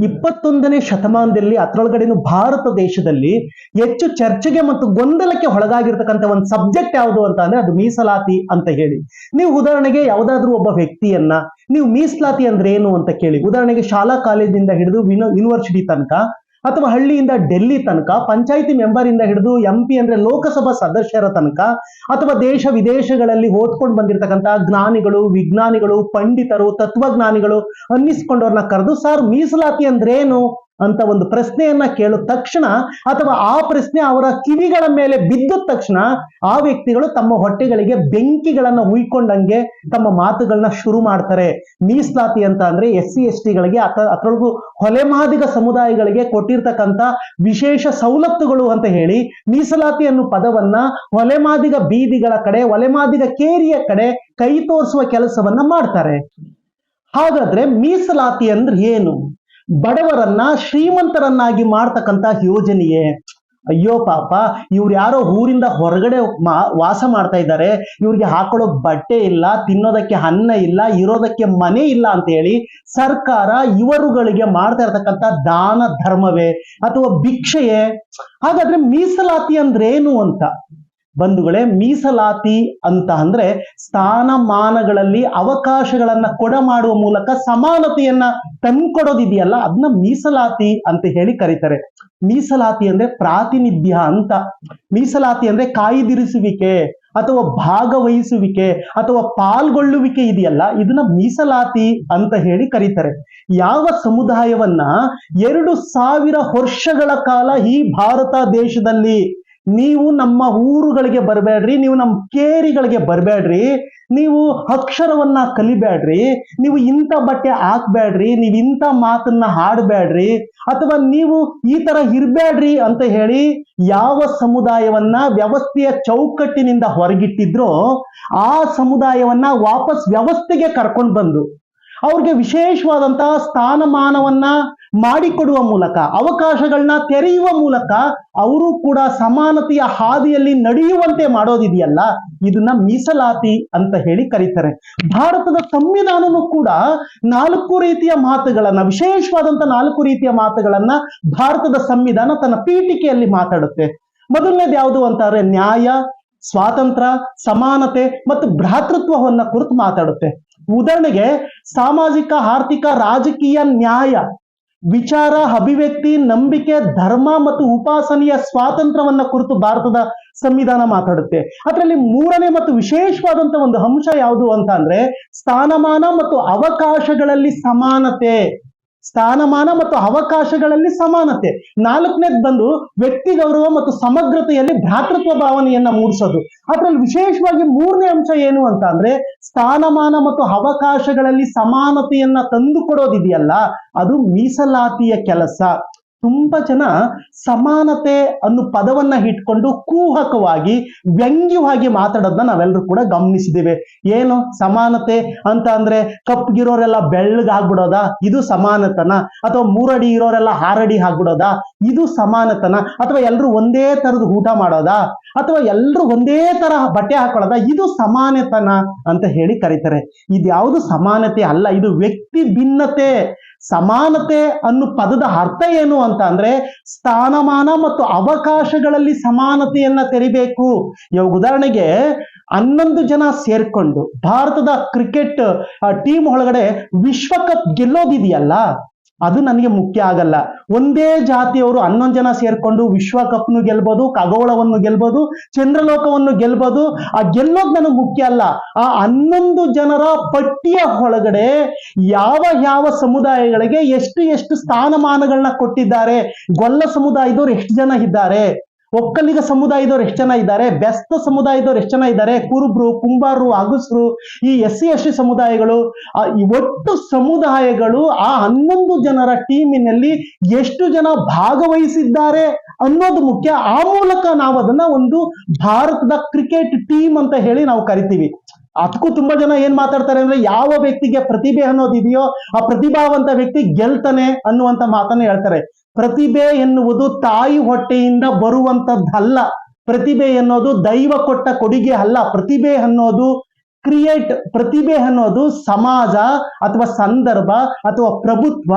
ಇಪ್ಪತ್ತೊಂದನೇ ಶತಮಾನದಲ್ಲಿ ಅದ್ರೊಳಗಡೆನು ಭಾರತ ದೇಶದಲ್ಲಿ ಹೆಚ್ಚು ಚರ್ಚೆಗೆ ಮತ್ತು ಗೊಂದಲಕ್ಕೆ ಒಳಗಾಗಿರ್ತಕ್ಕಂಥ ಒಂದು ಸಬ್ಜೆಕ್ಟ್ ಯಾವುದು ಅಂತ ಅಂದ್ರೆ ಅದು ಮೀಸಲಾತಿ ಅಂತ ಹೇಳಿ. ನೀವು ಉದಾಹರಣೆಗೆ ಯಾವುದಾದ್ರೂ ಒಬ್ಬ ವ್ಯಕ್ತಿಯನ್ನ ನೀವು ಮೀಸಲಾತಿ ಅಂದ್ರೆ ಏನು ಅಂತ ಕೇಳಿ. ಉದಾಹರಣೆಗೆ ಶಾಲಾ ಕಾಲೇಜಿನಿಂದ ಹಿಡಿದು ಯೂನಿವರ್ಸಿಟಿ ತನಕ ಅಥವಾ ಹಳ್ಳಿಯಿಂದ ಡೆಲ್ಲಿ ತನಕ, ಪಂಚಾಯಿತಿ ಮೆಂಬರ್ ಇಂದ ಹಿಡಿದು ಎಂ ಪಿ ಅಂದ್ರೆ ಲೋಕಸಭಾ ಸದಸ್ಯರ ತನಕ, ಅಥವಾ ದೇಶ ವಿದೇಶಗಳಲ್ಲಿ ಓದ್ಕೊಂಡು ಬಂದಿರತಕ್ಕಂತ ಜ್ಞಾನಿಗಳು, ವಿಜ್ಞಾನಿಗಳು, ಪಂಡಿತರು, ತತ್ವಜ್ಞಾನಿಗಳು ಅನ್ನಿಸ್ಕೊಂಡವ್ರನ್ನ ಕರೆದು, ಸರ್, ಮೀಸಲಾತಿ ಅಂದ್ರೇನು? ಅಂತ ಒಂದು ಪ್ರಶ್ನೆಯನ್ನ ಕೇಳಿದ ತಕ್ಷಣ ಅಥವಾ ಆ ಪ್ರಶ್ನೆ ಅವರ ಕಿವಿಗಳ ಮೇಲೆ ಬಿದ್ದ ತಕ್ಷಣ ಆ ವ್ಯಕ್ತಿಗಳು ತಮ್ಮ ಹೊಟ್ಟೆಗಳಿಗೆ ಬೆಂಕಿಗಳನ್ನ ಉಯ್ಕೊಂಡಂಗೆ ತಮ್ಮ ಮಾತುಗಳನ್ನ ಶುರು ಮಾಡ್ತಾರೆ. ಮೀಸಲಾತಿ ಅಂತ ಅಂದ್ರೆ ಎಸ್ ಸಿ ಎಸ್ ಟಿಗಳಿಗೆ ಅದ್ರೊಳಗೂ ಹೊಲೆಮಾದಿಗ ಸಮುದಾಯಗಳಿಗೆ ಕೊಟ್ಟಿರ್ತಕ್ಕಂಥ ವಿಶೇಷ ಸವಲತ್ತುಗಳು ಅಂತ ಹೇಳಿ ಮೀಸಲಾತಿ ಅನ್ನೋ ಪದವನ್ನ ಹೊಲೆಮಾದಿಗ ಬೀದಿಗಳ ಕಡೆ ಹೊಲೆಮಾದಿಗ ಕೇರಿಯ ಕಡೆ ಕೈ ತೋರಿಸುವ ಕೆಲಸವನ್ನ ಮಾಡ್ತಾರೆ. ಹಾಗಾದ್ರೆ ಮೀಸಲಾತಿ ಅಂದ್ರೆ ಏನು? ಬಡವರನ್ನ ಶ್ರೀಮಂತರನ್ನಾಗಿ ಮಾಡ್ತಕ್ಕಂತ ಯೋಜನೆಯೇ? ಅಯ್ಯೋ ಪಾಪ, ಇವ್ರು ಯಾರೋ ಊರಿಂದ ಹೊರಗಡೆ ವಾಸ ಮಾಡ್ತಾ ಇದ್ದಾರೆ. ಇವ್ರಿಗೆ ಹಾಕೊಳ್ಳೋಕ್ ಬಟ್ಟೆ ಇಲ್ಲ, ತಿನ್ನೋದಕ್ಕೆ ಅನ್ನ ಇಲ್ಲ, ಇರೋದಕ್ಕೆ ಮನೆ ಇಲ್ಲ ಅಂತ ಹೇಳಿ ಸರ್ಕಾರ ಇವರುಗಳಿಗೆ ಮಾಡ್ತಾ ಇರ್ತಕ್ಕಂಥ ದಾನ ಧರ್ಮವೇ ಅಥವಾ ಭಿಕ್ಷೆಯೇ? ಹಾಗಾದ್ರೆ ಮೀಸಲಾತಿ ಅಂದ್ರೆ ಏನು ಅಂತ? ಬಂಧುಗಳೇ, ಮೀಸಲಾತಿ ಅಂತ ಅಂದ್ರೆ ಸ್ಥಾನಮಾನಗಳಲ್ಲಿ ಅವಕಾಶಗಳನ್ನ ಕೊಡ ಮಾಡುವ ಮೂಲಕ ಸಮಾನತೆಯನ್ನ ತಂದ್ಕೊಡೋದಿದೆಯಲ್ಲ ಅದನ್ನ ಮೀಸಲಾತಿ ಅಂತ ಹೇಳಿ ಕರೀತಾರೆ. ಮೀಸಲಾತಿ ಅಂದ್ರೆ ಪ್ರಾತಿನಿಧ್ಯ ಅಂತ. ಮೀಸಲಾತಿ ಅಂದ್ರೆ ಕಾಯ್ದಿರಿಸುವಿಕೆ ಅಥವಾ ಭಾಗವಹಿಸುವಿಕೆ ಅಥವಾ ಪಾಲ್ಗೊಳ್ಳುವಿಕೆ ಇದೆಯಲ್ಲ, ಇದನ್ನ ಮೀಸಲಾತಿ ಅಂತ ಹೇಳಿ ಕರೀತಾರೆ. ಯಾವ ಸಮುದಾಯವನ್ನ ಎರಡು ಸಾವಿರ ವರ್ಷಗಳ ಕಾಲ ಈ ಭಾರತ ದೇಶದಲ್ಲಿ ನೀವು ನಮ್ಮ ಊರುಗಳಿಗೆ ಬರಬೇಡ್ರಿ, ನೀವು ನಮ್ಮ ಕೇರಿಗಳಿಗೆ ಬರಬೇಡ್ರಿ, ನೀವು ಅಕ್ಷರವನ್ನ ಕಲಿಬೇಡ್ರಿ, ನೀವು ಇಂಥ ಬಟ್ಟೆ ಹಾಕ್ಬೇಡ್ರಿ, ನೀವು ಇಂಥ ಮಾತನ್ನ ಹಾಡಬೇಡ್ರಿ, ಅಥವಾ ನೀವು ಈ ತರ ಇರ್ಬೇಡ್ರಿ ಅಂತ ಹೇಳಿ ಯಾವ ಸಮುದಾಯವನ್ನ ವ್ಯವಸ್ಥೆಯ ಚೌಕಟ್ಟಿನಿಂದ ಹೊರಗಿಟ್ಟಿದ್ರೋ ಆ ಸಮುದಾಯವನ್ನ ವಾಪಸ್ ವ್ಯವಸ್ಥೆಗೆ ಕರ್ಕೊಂಡು ಬಂದು, ಅವ್ರಿಗೆ ವಿಶೇಷವಾದಂತಹ ಸ್ಥಾನಮಾನವನ್ನ ಮಾಡಿಕೊಡುವ ಮೂಲಕ ಅವಕಾಶಗಳನ್ನ ತೆರೆಯುವ ಮೂಲಕ ಅವರು ಕೂಡ ಸಮಾನತೆಯ ಹಾದಿಯಲ್ಲಿ ನಡೆಯುವಂತೆ ಮಾಡೋದಿದೆಯಲ್ಲ, ಇದನ್ನ ಮೀಸಲಾತಿ ಅಂತ ಹೇಳಿ ಕರೀತಾರೆ. ಭಾರತದ ಸಂವಿಧಾನನೂ ಕೂಡ ನಾಲ್ಕು ರೀತಿಯ ಮಾತುಗಳನ್ನ, ವಿಶೇಷವಾದಂತ ನಾಲ್ಕು ರೀತಿಯ ಮಾತುಗಳನ್ನ ಭಾರತದ ಸಂವಿಧಾನ ತನ್ನ ಪೀಠಿಕೆಯಲ್ಲಿ ಮಾತಾಡುತ್ತೆ. ಮೊದಲನೇದು ಯಾವುದು ಅಂತಾರೆ? ನ್ಯಾಯ, ಸ್ವಾತಂತ್ರ್ಯ, ಸಮಾನತೆ ಮತ್ತು ಭ್ರಾತೃತ್ವವನ್ನ ಕುರಿತು ಮಾತಾಡುತ್ತೆ. ಉದಾಹರಣೆಗೆ, ಸಾಮಾಜಿಕ, ಆರ್ಥಿಕ, ರಾಜಕೀಯ ನ್ಯಾಯ. ವಿಚಾರ, ಅಭಿವ್ಯಕ್ತಿ, ನಂಬಿಕೆ, ಧರ್ಮ ಮತ್ತು ಉಪಾಸನೆಯ ಸ್ವಾತಂತ್ರ್ಯವನ್ನ ಕುರಿತು ಭಾರತದ ಸಂವಿಧಾನ ಮಾತಾಡುತ್ತೆ. ಅದರಲ್ಲಿ ಮೂರನೇ ಮತ್ತು ವಿಶೇಷವಾದಂತ ಒಂದು ಅಂಶ ಯಾವುದು ಅಂತ ಅಂದ್ರೆ ಸ್ಥಾನಮಾನ ಮತ್ತು ಅವಕಾಶಗಳಲ್ಲಿ ಸಮಾನತೆ. ಸ್ಥಾನಮಾನ ಮತ್ತು ಅವಕಾಶಗಳಲ್ಲಿ ಸಮಾನತೆ. ನಾಲ್ಕನೇದು ಬಂದು ವ್ಯಕ್ತಿ ಗೌರವ ಮತ್ತು ಸಮಗ್ರತೆಯಲ್ಲಿ ಭ್ರಾತೃತ್ವ ಭಾವನೆಯನ್ನ ಮೂಡಿಸೋದು. ಅದರಲ್ಲಿ ವಿಶೇಷವಾಗಿ ಮೂರನೇ ಅಂಶ ಏನು ಅಂತ ಅಂದ್ರೆ ಸ್ಥಾನಮಾನ ಮತ್ತು ಅವಕಾಶಗಳಲ್ಲಿ ಸಮಾನತೆಯನ್ನ ತಂದುಕೊಡೋದಿದೆಯಲ್ಲ, ಅದು ಮೀಸಲಾತಿಯ ಕೆಲಸ. ತುಂಬಾ ಜನ ಸಮಾನತೆ ಅನ್ನೋ ಪದವನ್ನ ಇಟ್ಕೊಂಡು ಕೂಹಕವಾಗಿ, ವ್ಯಂಗ್ಯವಾಗಿ ಮಾತಾಡೋದನ್ನ ನಾವೆಲ್ಲರೂ ಕೂಡ ಗಮನಿಸಿದ್ದೇವೆ. ಏನು? ಸಮಾನತೆ ಅಂತ ಅಂದ್ರೆ ಕಪ್ಪಗಿರೋರೆಲ್ಲ ಬೆಳ್ಳಗಾಗ್ಬಿಡೋದ ಇದು ಸಮಾನತನ. ಅಥವಾ ಮೂರಡಿ ಇರೋರೆಲ್ಲ ಆರಡಿ ಆಗ್ಬಿಡೋದ? ಇದು ಸಮಾನತನ. ಅಥವಾ ಎಲ್ಲರೂ ಒಂದೇ ತರದ ಊಟ ಮಾಡೋದಾ? ಅಥವಾ ಎಲ್ಲರೂ ಒಂದೇ ತರ ಬಟ್ಟೆ ಹಾಕೊಳ್ಳೋದ? ಇದು ಸಮಾನತನ ಅಂತ ಹೇಳಿ ಕರೀತಾರೆ. ಇದ್ಯಾವುದು ಸಮಾನತೆ ಅಲ್ಲ, ಇದು ವ್ಯಕ್ತಿ ಭಿನ್ನತೆ. ಸಮಾನತೆ ಅನ್ನೋ ಪದದ ಅರ್ಥ ಏನು ಅಂತ ಅಂದ್ರೆ ಸ್ಥಾನಮಾನ ಮತ್ತು ಅವಕಾಶಗಳಲ್ಲಿ ಸಮಾನತೆಯನ್ನ ತೆರಿಬೇಕು. ಇವಾಗ ಉದಾಹರಣೆಗೆ ಹನ್ನೊಂದು ಜನ ಸೇರ್ಕೊಂಡು ಭಾರತದ ಕ್ರಿಕೆಟ್ ಟೀಮ್ ಒಳಗಡೆ ವಿಶ್ವಕಪ್ ಗೆಲ್ಲೋದಿದೆಯಲ್ಲ? ಅದು ನನಗೆ ಮುಖ್ಯ ಆಗಲ್ಲ. ಒಂದೇ ಜಾತಿಯವರು ಹನ್ನೊಂದು ಜನ ಸೇರ್ಕೊಂಡು ವಿಶ್ವಕಪ್ನು ಗೆಲ್ಬೋದು, ಖಗೋಳವನ್ನು ಗೆಲ್ಬೋದು, ಚಂದ್ರಲೋಕವನ್ನು ಗೆಲ್ಬೋದು, ಆ ಗೆಲ್ಲೋದು ನನಗೆ ಮುಖ್ಯ ಅಲ್ಲ. ಆ ಹನ್ನೊಂದು ಜನರ ಪಟ್ಟಿಯ ಒಳಗಡೆ ಯಾವ ಯಾವ ಸಮುದಾಯಗಳಿಗೆ ಎಷ್ಟು ಎಷ್ಟು ಸ್ಥಾನಮಾನಗಳನ್ನ ಕೊಟ್ಟಿದ್ದಾರೆ, ಗೊಲ್ಲ ಸಮುದಾಯದವ್ರು ಎಷ್ಟು ಜನ ಇದ್ದಾರೆ. ಒಕ್ಕಲಿಗ ಸಮುದಾಯದವ್ರು ಎಷ್ಟು ಜನ ಇದ್ದಾರೆ? ಬೆಸ್ತ ಸಮುದಾಯದವ್ರು ಎಷ್ಟು ಜನ ಇದ್ದಾರೆ? ಕುರುಬ್ರು, ಕುಂಬಾರರು, ಅಗಸ್ರು, ಈ ಎಸ್ ಸಿ ಎಸ್ ಟಿ ಸಮುದಾಯಗಳು ಒಟ್ಟು ಸಮುದಾಯಗಳು ಆ ಹನ್ನೊಂದು ಜನರ ಟೀಮಿನಲ್ಲಿ ಎಷ್ಟು ಜನ ಭಾಗವಹಿಸಿದ್ದಾರೆ ಅನ್ನೋದು ಮುಖ್ಯ. ಆ ಮೂಲಕ ನಾವು ಅದನ್ನ ಒಂದು ಭಾರತದ ಕ್ರಿಕೆಟ್ ಟೀಮ್ ಅಂತ ಹೇಳಿ ನಾವು ಕರಿತೀವಿ. ಅದಕ್ಕೂ ತುಂಬಾ ಜನ ಏನ್ ಮಾತಾಡ್ತಾರೆ ಅಂದ್ರೆ ಯಾವ ವ್ಯಕ್ತಿಗೆ ಪ್ರತಿಭೆ ಅನ್ನೋದು ಇದೆಯೋ ಆ ಪ್ರತಿಭಾವಂತ ವ್ಯಕ್ತಿ ಗೆಲ್ತಾನೆ ಅನ್ನುವಂತ ಮಾತನ್ನ ಹೇಳ್ತಾರೆ. ಪ್ರತಿಭೆ ಎನ್ನುವುದು ತಾಯಿ ಹೊಟ್ಟೆಯಿಂದ ಬರುವಂತದ್ದಲ್ಲ. ಪ್ರತಿಭೆ ಅನ್ನೋದು ದೈವ ಕೊಟ್ಟ ಕೊಡುಗೆ ಅಲ್ಲ. ಪ್ರತಿಭೆ ಅನ್ನೋದು ಕ್ರಿಯೇಟ್ ಪ್ರತಿಭೆ ಅನ್ನೋದು ಸಮಾಜ ಅಥವಾ ಸಂದರ್ಭ ಅಥವಾ ಪ್ರಭುತ್ವ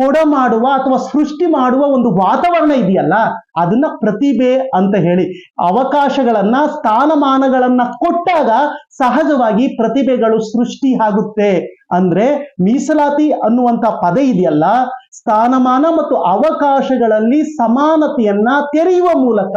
ಕೊಡ ಮಾಡುವ ಅಥವಾ ಸೃಷ್ಟಿ ಮಾಡುವ ಒಂದು ವಾತಾವರಣ ಇದೆಯಲ್ಲ? ಅದನ್ನ ಪ್ರತಿಭೆ ಅಂತ ಹೇಳಿ. ಅವಕಾಶಗಳನ್ನ, ಸ್ಥಾನಮಾನಗಳನ್ನ ಕೊಟ್ಟಾಗ ಸಹಜವಾಗಿ ಪ್ರತಿಭೆಗಳು ಸೃಷ್ಟಿ ಆಗುತ್ತೆ. ಅಂದ್ರೆ ಮೀಸಲಾತಿ ಅನ್ನುವಂತ ಪದ ಇದೆಯಲ್ಲ, ಸ್ಥಾನಮಾನ ಮತ್ತು ಅವಕಾಶಗಳಲ್ಲಿ ಸಮಾನತೆಯನ್ನ ತೆರೆಯುವ ಮೂಲಕ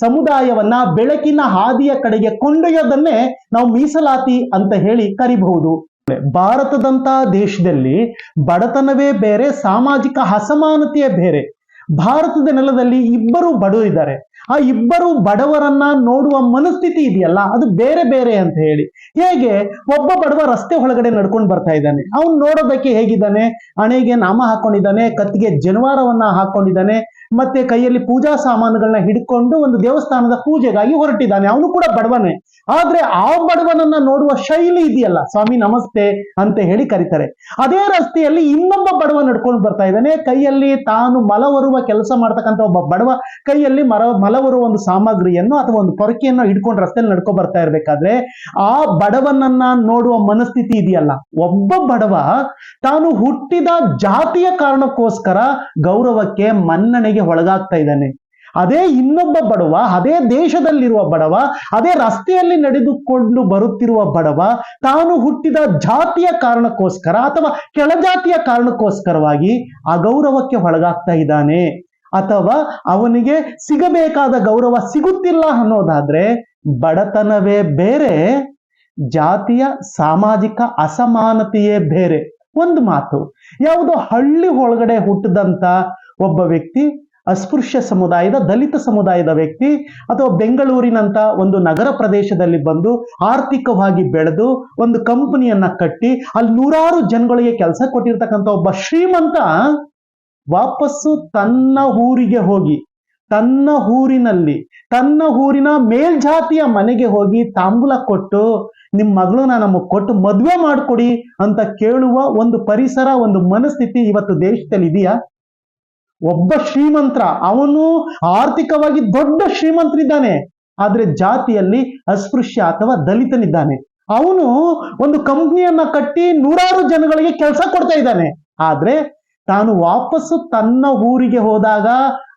ಸಮುದಾಯವನ್ನ ಬೆಳಕಿನ ಹಾದಿಯ ಕಡೆಗೆ ಕೊಂಡೊಯ್ಯೋದನ್ನೇ ನಾವು ಮೀಸಲಾತಿ ಅಂತ ಹೇಳಿ ಕರಿಬಹುದು. ಭಾರತದಂತಹ ದೇಶದಲ್ಲಿ ಬಡತನವೇ ಬೇರೆ, ಸಾಮಾಜಿಕ ಅಸಮಾನತೆಯೇ ಬೇರೆ. ಭಾರತದ ನೆಲದಲ್ಲಿ ಇಬ್ಬರು ಬಡವರಿದ್ದಾರೆ. ಆ ಇಬ್ಬರು ಬಡವರನ್ನ ನೋಡುವ ಮನಸ್ಥಿತಿ ಇದೆಯಲ್ಲ, ಅದು ಬೇರೆ ಬೇರೆ ಅಂತ ಹೇಳಿ. ಹೇಗೆ? ಒಬ್ಬ ಬಡವ ರಸ್ತೆ ಒಳಗಡೆ ನಡ್ಕೊಂಡು ಬರ್ತಾ ಇದ್ದಾನೆ. ಅವನು ನೋಡೋದಕ್ಕೆ ಹೇಗಿದ್ದಾನೆ? ಹಣೆಗೆ ನಾಮ ಹಾಕೊಂಡಿದ್ದಾನೆ, ಕತ್ತಿಗೆ ಜನವಾರವನ್ನ ಹಾಕೊಂಡಿದ್ದಾನೆ, ಮತ್ತೆ ಕೈಯಲ್ಲಿ ಪೂಜಾ ಸಾಮಾನುಗಳನ್ನ ಹಿಡ್ಕೊಂಡು ಒಂದು ದೇವಸ್ಥಾನದ ಪೂಜೆಗಾಗಿ ಹೊರಟಿದ್ದಾನೆ. ಅವನು ಕೂಡ ಬಡವನೇ. ಆದ್ರೆ ಆ ಬಡವನನ್ನ ನೋಡುವ ಶೈಲಿ ಇದೆಯಲ್ಲ, ಸ್ವಾಮಿ ನಮಸ್ತೆ ಅಂತ ಹೇಳಿ ಕರೀತಾರೆ. ಅದೇ ರಸ್ತೆಯಲ್ಲಿ ಇನ್ನೊಬ್ಬ ಬಡವ ನಡ್ಕೊಂಡು ಬರ್ತಾ ಇದ್ದಾನೆ. ಕೈಯಲ್ಲಿ ತಾನು ಮಲ ಹೊರುವ ಕೆಲಸ ಮಾಡ್ತಕ್ಕಂಥ ಒಬ್ಬ ಬಡವ ಕೈಯಲ್ಲಿ ಮರ, ಮಲವರು ಒಂದು ಸಾಮಗ್ರಿಯನ್ನು ಅಥವಾ ಒಂದು ಪೊರಕೆಯನ್ನು ಹಿಡ್ಕೊಂಡು ರಸ್ತೆಯಲ್ಲಿ ನಡ್ಕೊ ಬರ್ತಾ ಇರ್ಬೇಕಾದ್ರೆ ಆ ಬಡವನನ್ನ ನೋಡುವ ಮನಸ್ಥಿತಿ ಇದೆಯಲ್ಲ. ಒಬ್ಬ ಬಡವ ತಾನು ಹುಟ್ಟಿದ ಜಾತಿಯ ಕಾರಣಕ್ಕೋಸ್ಕರ ಗೌರವಕ್ಕೆ ಮನ್ನಣೆಗೆ ಒಳಗಾಗ್ತಾ ಇದ್ದಾನೆ. ಅದೇ ಇನ್ನೊಬ್ಬ ಬಡವ, ಅದೇ ದೇಶದಲ್ಲಿರುವ ಬಡವ, ಅದೇ ರಸ್ತೆಯಲ್ಲಿ ನಡೆದುಕೊಂಡು ಬರುತ್ತಿರುವ ಬಡವ, ತಾನು ಹುಟ್ಟಿದ ಜಾತಿಯ ಕಾರಣಕ್ಕೋಸ್ಕರ ಅಥವಾ ಕೆಳಜಾತಿಯ ಕಾರಣಕ್ಕೋಸ್ಕರವಾಗಿ ಅಗೌರವಕ್ಕೆ ಒಳಗಾಗ್ತಾ ಇದ್ದಾನೆ. ಅಥವಾ ಅವನಿಗೆ ಸಿಗಬೇಕಾದ ಗೌರವ ಸಿಗುತ್ತಿಲ್ಲ ಅನ್ನೋದಾದ್ರೆ ಬಡತನವೇ ಬೇರೆ, ಜಾತಿಯ ಸಾಮಾಜಿಕ ಅಸಮಾನತೆಯೇ ಬೇರೆ. ಒಂದು ಮಾತು, ಯಾವುದೋ ಹಳ್ಳಿ ಒಳಗಡೆ ಹುಟ್ಟಿದಂತ ಒಬ್ಬ ವ್ಯಕ್ತಿ ಅಸ್ಪೃಶ್ಯ ಸಮುದಾಯದ ದಲಿತ ಸಮುದಾಯದ ವ್ಯಕ್ತಿ ಅಥವಾ ಬೆಂಗಳೂರಿನಂತ ಒಂದು ನಗರ ಪ್ರದೇಶದಲ್ಲಿ ಬಂದು ಆರ್ಥಿಕವಾಗಿ ಬೆಳೆದು ಒಂದು ಕಂಪನಿಯನ್ನ ಕಟ್ಟಿ ಅಲ್ಲಿ ನೂರಾರು ಜನಗಳಿಗೆ ಕೆಲಸ ಕೊಟ್ಟಿರ್ತಕ್ಕಂಥ ಒಬ್ಬ ಶ್ರೀಮಂತ ವಾಪಸ್ಸು ತನ್ನ ಊರಿಗೆ ಹೋಗಿ, ತನ್ನ ಊರಿನಲ್ಲಿ, ತನ್ನ ಊರಿನ ಮೇಲ್ಜಾತಿಯ ಮನೆಗೆ ಹೋಗಿ ತಾಂಬೂಲ ಕೊಟ್ಟು ನಿಮ್ಮ ಮಗಳನ್ನ ನಮಗ್ ಕೊಟ್ಟು ಮದ್ವೆ ಮಾಡ್ಕೊಡಿ ಅಂತ ಕೇಳುವ ಒಂದು ಪರಿಸರ, ಒಂದು ಮನಸ್ಥಿತಿ ಇವತ್ತು ದೇಶದಲ್ಲಿ ಇದೆಯಾ ಒಬ್ಬ ಶ್ರೀಮಂತ್ರ, ಅವನು ಆರ್ಥಿಕವಾಗಿ ದೊಡ್ಡ ಶ್ರೀಮಂತರಿದ್ದಾನೆ, ಆದ್ರೆ ಜಾತಿಯಲ್ಲಿ ಅಸ್ಪೃಶ್ಯ ಅಥವಾ ದಲಿತನಿದ್ದಾನೆ. ಅವನು ಒಂದು ಕಂಪ್ನಿಯನ್ನ ಕಟ್ಟಿ ನೂರಾರು ಜನಗಳಿಗೆ ಕೆಲಸ ಕೊಡ್ತಾ ಇದ್ದಾನೆ. ಆದ್ರೆ ತಾನು ವಾಪಸ್ಸು ತನ್ನ ಊರಿಗೆ ಹೋದಾಗ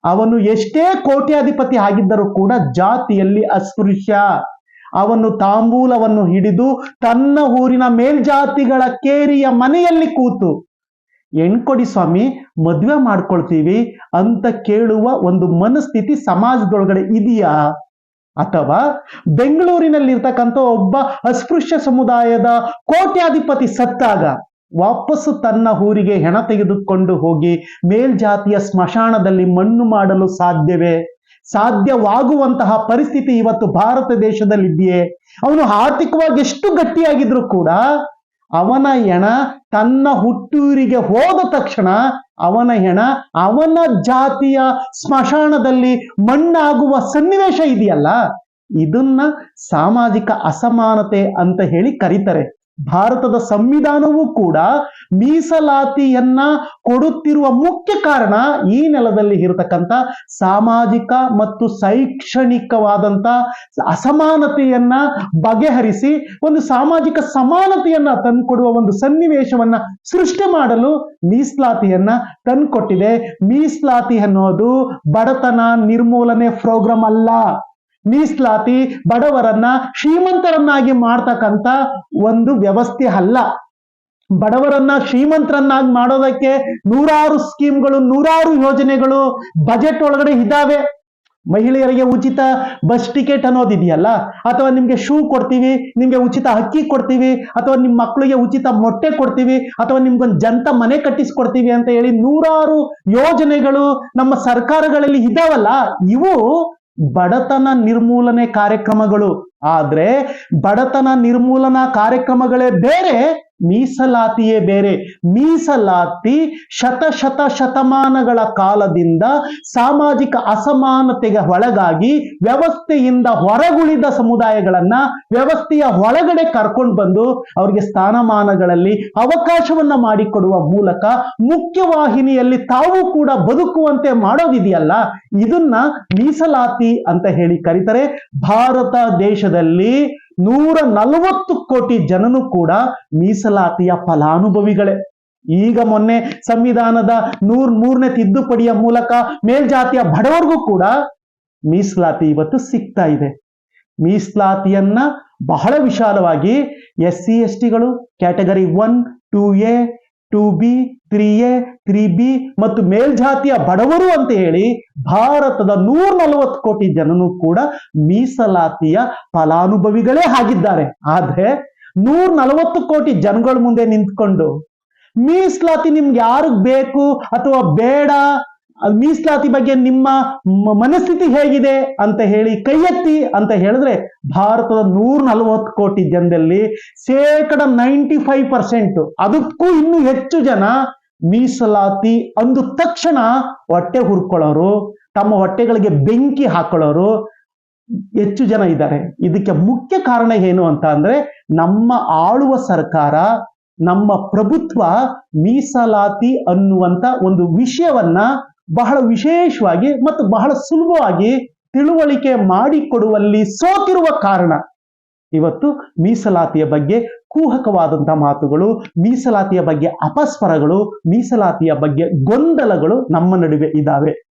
ಅವನು ಎಷ್ಟೇ ಕೋಟ್ಯಾಧಿಪತಿ ಆಗಿದ್ದರೂ ಕೂಡ ಜಾತಿಯಲ್ಲಿ ಅಸ್ಪೃಶ್ಯ. ಅವನು ತಾಂಬೂಲವನ್ನು ಹಿಡಿದು ತನ್ನ ಊರಿನ ಮೇಲ್ಜಾತಿಗಳ ಕೇರಿಯ ಮನೆಯಲ್ಲಿ ಕೂತು ಎಣ್ಕೊಡಿ ಸ್ವಾಮಿ, ಮದ್ವೆ ಮಾಡ್ಕೊಳ್ತೀವಿ ಅಂತ ಕೇಳುವ ಒಂದು ಮನಸ್ಥಿತಿ ಸಮಾಜದೊಳಗಡೆ ಇದೆಯಾ? ಅಥವಾ ಬೆಂಗಳೂರಿನಲ್ಲಿರ್ತಕ್ಕಂಥ ಒಬ್ಬ ಅಸ್ಪೃಶ್ಯ ಸಮುದಾಯದ ಕೋಟ್ಯಾಧಿಪತಿ ಸತ್ತಾಗ ವಾಪಸ್ಸು ತನ್ನ ಊರಿಗೆ ಹೆಣ ತೆಗೆದುಕೊಂಡು ಹೋಗಿ ಮೇಲ್ಜಾತಿಯ ಸ್ಮಶಾನದಲ್ಲಿ ಮಣ್ಣು ಮಾಡಲು ಸಾಧ್ಯವೇ? ಸಾಧ್ಯವಾಗುವಂತಹ ಪರಿಸ್ಥಿತಿ ಇವತ್ತು ಭಾರತ ದೇಶದಲ್ಲಿದೆಯೇ? ಅವನು ಆರ್ಥಿಕವಾಗಿ ಎಷ್ಟು ಗಟ್ಟಿಯಾಗಿದ್ರು ಕೂಡ ಅವನ ಹೆಣ ತನ್ನ ಹುಟ್ಟೂರಿಗೆ ಹೋದ ತಕ್ಷಣ ಅವನ ಹೆಣ ಅವನ ಜಾತಿಯ ಸ್ಮಶಾನದಲ್ಲಿ ಮಣ್ಣಾಗುವ ಸನ್ನಿವೇಶ ಇದೆಯಲ್ಲ? ಇದನ್ನ ಸಾಮಾಜಿಕ ಅಸಮಾನತೆ ಅಂತ ಹೇಳಿ ಕರೀತಾರೆ. ಭಾರತದ ಸಂವಿಧಾನವೂ ಕೂಡ ಮೀಸಲಾತಿಯನ್ನ ಕೊಡುತ್ತಿರುವ ಮುಖ್ಯ ಕಾರಣ ಈ ನೆಲದಲ್ಲಿ ಇರತಕ್ಕಂಥ ಸಾಮಾಜಿಕ ಮತ್ತು ಶೈಕ್ಷಣಿಕವಾದಂತ ಅಸಮಾನತೆಯನ್ನ ಬಗೆಹರಿಸಿ ಒಂದು ಸಾಮಾಜಿಕ ಸಮಾನತೆಯನ್ನ ತಂದುಕೊಡುವ ಒಂದು ಸನ್ನಿವೇಶವನ್ನ ಸೃಷ್ಟಿ ಮಾಡಲು ಮೀಸಲಾತಿಯನ್ನ ತಂದುಕೊಟ್ಟಿದೆ. ಮೀಸಲಾತಿ ಅನ್ನೋದು ಬಡತನ ನಿರ್ಮೂಲನೆ ಪ್ರೋಗ್ರಾಮ್ ಅಲ್ಲ. ಮೀಸಲಾತಿ ಬಡವರನ್ನ ಶ್ರೀಮಂತರನ್ನಾಗಿ ಮಾಡ್ತಕ್ಕಂಥ ಒಂದು ವ್ಯವಸ್ಥೆ ಅಲ್ಲ. ಬಡವರನ್ನ ಶ್ರೀಮಂತರನ್ನಾಗಿ ಮಾಡೋದಕ್ಕೆ ನೂರಾರು ಸ್ಕೀಮ್ಗಳು, ನೂರಾರು ಯೋಜನೆಗಳು, ಬಜೆಟ್ ಒಳಗಡೆ ಇದ್ದಾವೆ. ಮಹಿಳೆಯರಿಗೆ ಉಚಿತ ಬಸ್ ಟಿಕೆಟ್ ಅನ್ನೋದಿದೆಯಲ್ಲ ಅಥವಾ ನಿಮ್ಗೆ ಶೂ ಕೊಡ್ತೀವಿ, ನಿಮ್ಗೆ ಉಚಿತ ಅಕ್ಕಿ ಕೊಡ್ತೀವಿ, ಅಥವಾ ನಿಮ್ಮ ಮಕ್ಕಳಿಗೆ ಉಚಿತ ಮೊಟ್ಟೆ ಕೊಡ್ತೀವಿ, ಅಥವಾ ನಿಮ್ಗೊಂದು ಜಂತ ಮನೆ ಕಟ್ಟಿಸ್ಕೊಡ್ತೀವಿ ಅಂತ ಹೇಳಿ ನೂರಾರು ಯೋಜನೆಗಳು ನಮ್ಮ ಸರ್ಕಾರಗಳಲ್ಲಿ ಇದಾವಲ್ಲ ಇವು ಬಡತನ ನಿರ್ಮೂಲನೆ ಕಾರ್ಯಕ್ರಮಗಳು. ಆದ್ರೆ ಬಡತನ ನಿರ್ಮೂಲನಾ ಕಾರ್ಯಕ್ರಮಗಳೇ ಬೇರೆ ಮೀಸಲಾತಿಯೇ ಬೇರೆ. ಮೀಸಲಾತಿ ಶತ ಶತ ಶತಮಾನಗಳ ಕಾಲದಿಂದ ಸಾಮಾಜಿಕ ಅಸಮಾನತೆಗೆ ಒಳಗಾಗಿ ವ್ಯವಸ್ಥೆಯಿಂದ ಹೊರಗುಳಿದ ಸಮುದಾಯಗಳನ್ನ ವ್ಯವಸ್ಥೆಯ ಒಳಗಡೆ ಕರ್ಕೊಂಡು ಬಂದು ಅವರಿಗೆ ಸ್ಥಾನಮಾನಗಳಲ್ಲಿ ಅವಕಾಶವನ್ನ ಮಾಡಿಕೊಡುವ ಮೂಲಕ ಮುಖ್ಯವಾಹಿನಿಯಲ್ಲಿ ತಾವು ಕೂಡ ಬದುಕುವಂತೆ ಮಾಡೋದಿದೆಯಲ್ಲ? ಇದನ್ನ ಮೀಸಲಾತಿ ಅಂತ ಹೇಳಿ ಕರೀತಾರೆ. ಭಾರತ ದೇಶದಲ್ಲಿ ನೂರ ನಲವತ್ತು ಕೋಟಿ ಜನನು ಕೂಡ ಮೀಸಲಾತಿಯ ಫಲಾನುಭವಿಗಳೇ. ಈಗ ಮೊನ್ನೆ ಸಂವಿಧಾನದ ನೂರ್ ಮೂರನೇ ತಿದ್ದುಪಡಿಯ ಮೂಲಕ ಮೇಲ್ಜಾತಿಯ ಬಡವರಿಗೂ ಕೂಡ ಮೀಸಲಾತಿ ಇವತ್ತು ಸಿಗ್ತಾ ಇದೆ. ಮೀಸಲಾತಿಯನ್ನ ಬಹಳ ವಿಶಾಲವಾಗಿ S C S ಟಿಗಳು category one, two A two B, three A, three B ಮತ್ತು ಮೇಲ್ಜಾತಿಯ ಬಡವರು ಅಂತ ಹೇಳಿ ಭಾರತದ ನೂರ ನಲವತ್ತು ಕೋಟಿ ಜನನು ಕೂಡ ಮೀಸಲಾತಿಯ ಫಲಾನುಭವಿಗಳೇ ಆಗಿದ್ದಾರೆ. ಆದ್ರೆ ನೂರ ನಲವತ್ತು ಕೋಟಿ ಜನಗಳ ಮುಂದೆ ನಿಂತ್ಕೊಂಡು ಮೀಸಲಾತಿ ನಿಮ್ಗೆ ಯಾರಿಗ್ ಬೇಕು ಅಥವಾ ಬೇಡ ಮೀಸಲಾತಿ ಬಗ್ಗೆ ನಿಮ್ಮ ಮನಸ್ಥಿತಿ ಹೇಗಿದೆ ಅಂತ ಹೇಳಿ ಕೈ ಎತ್ತಿ ಅಂತ ಹೇಳಿದ್ರೆ ಭಾರತದ ನೂರ ನಲವತ್ತು ಕೋಟಿ ಜನದಲ್ಲಿ ಶೇಕಡ ನೈಂಟಿ ಫೈವ್ ಪರ್ಸೆಂಟ್ ಅದಕ್ಕೂ ಇನ್ನೂ ಹೆಚ್ಚು ಜನ ಮೀಸಲಾತಿ ಅಂದ ತಕ್ಷಣ ಹೊಟ್ಟೆ ಹುರ್ಕೊಳ್ಳೋರು, ತಮ್ಮ ಹೊಟ್ಟೆಗಳಿಗೆ ಬೆಂಕಿ ಹಾಕೊಳ್ಳೋರು ಹೆಚ್ಚು ಜನ ಇದ್ದಾರೆ. ಇದಕ್ಕೆ ಮುಖ್ಯ ಕಾರಣ ಏನು ಅಂತ ಅಂದ್ರೆ ನಮ್ಮ ಆಳುವ ಸರ್ಕಾರ, ನಮ್ಮ ಪ್ರಭುತ್ವ ಮೀಸಲಾತಿ ಅನ್ನುವಂತ ಒಂದು ವಿಷಯವನ್ನ ಬಹಳ ವಿಶೇಷವಾಗಿ ಮತ್ತು ಬಹಳ ಸುಲಭವಾಗಿ ತಿಳುವಳಿಕೆ ಮಾಡಿಕೊಡುವಲ್ಲಿ ಸೋತಿರುವ ಕಾರಣ. ಇವತ್ತು ಮೀಸಲಾತಿಯ ಬಗ್ಗೆ ಕೂಹಕವಾದಂತ ಮಾತುಗಳು, ಮೀಸಲಾತಿಯ ಬಗ್ಗೆ ಅಪಸ್ಪರಗಳು, ಮೀಸಲಾತಿಯ ಬಗ್ಗೆ ಗೊಂದಲಗಳು ನಮ್ಮ ನಡುವೆ ಇದ್ದಾವೆ.